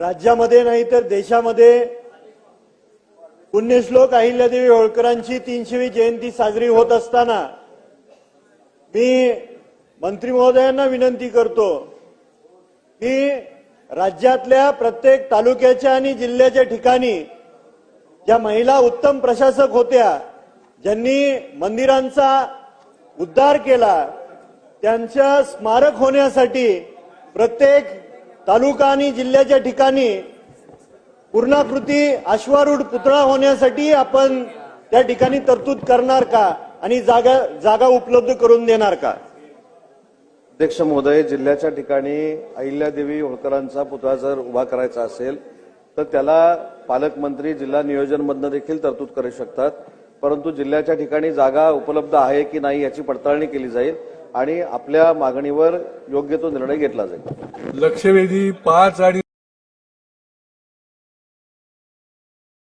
राज्यामध्ये नाही तर देशामध्ये पुण्यश्लोक अहिल्यादेवी होळकरांची तीनशेवी जयंती साजरी होत असताना मी मंत्री महोदयांना विनंती करतो की राज्यातल्या प्रत्येक तालुक्याच्या आणि जिल्ह्याच्या ठिकाणी ज्या महिला उत्तम प्रशासक होत्या ज्यांनी मंदिरांचा उद्धार केला त्यांच्या स्मारक होण्यासाठी प्रत्येक तालुका आणि जिल्ह्याच्या ठिकाणी पूर्णाकृती अश्वारूढ पुतळा होण्यासाठी आपण त्या ठिकाणी तरतूद करणार का? आणि जागा जागा उपलब्ध करून देणार का? अध्यक्ष महोदय जिल्ह्याच्या ठिकाणी अहिल्यादेवी होळकरांचा पुतळा जर उभा करायचा असेल तर त्याला पालकमंत्री जिल्हा नियोजनमधनं देखील तरतूद करू शकतात. परंतु जिल्ह्याच्या ठिकाणी जागा उपलब्ध आहे की नाही याची पडताळणी केली जाईल. आणि आपल्या मागणीवर योग्य तो निर्णय घेतला जाईल. लक्षवेधी पाच आणि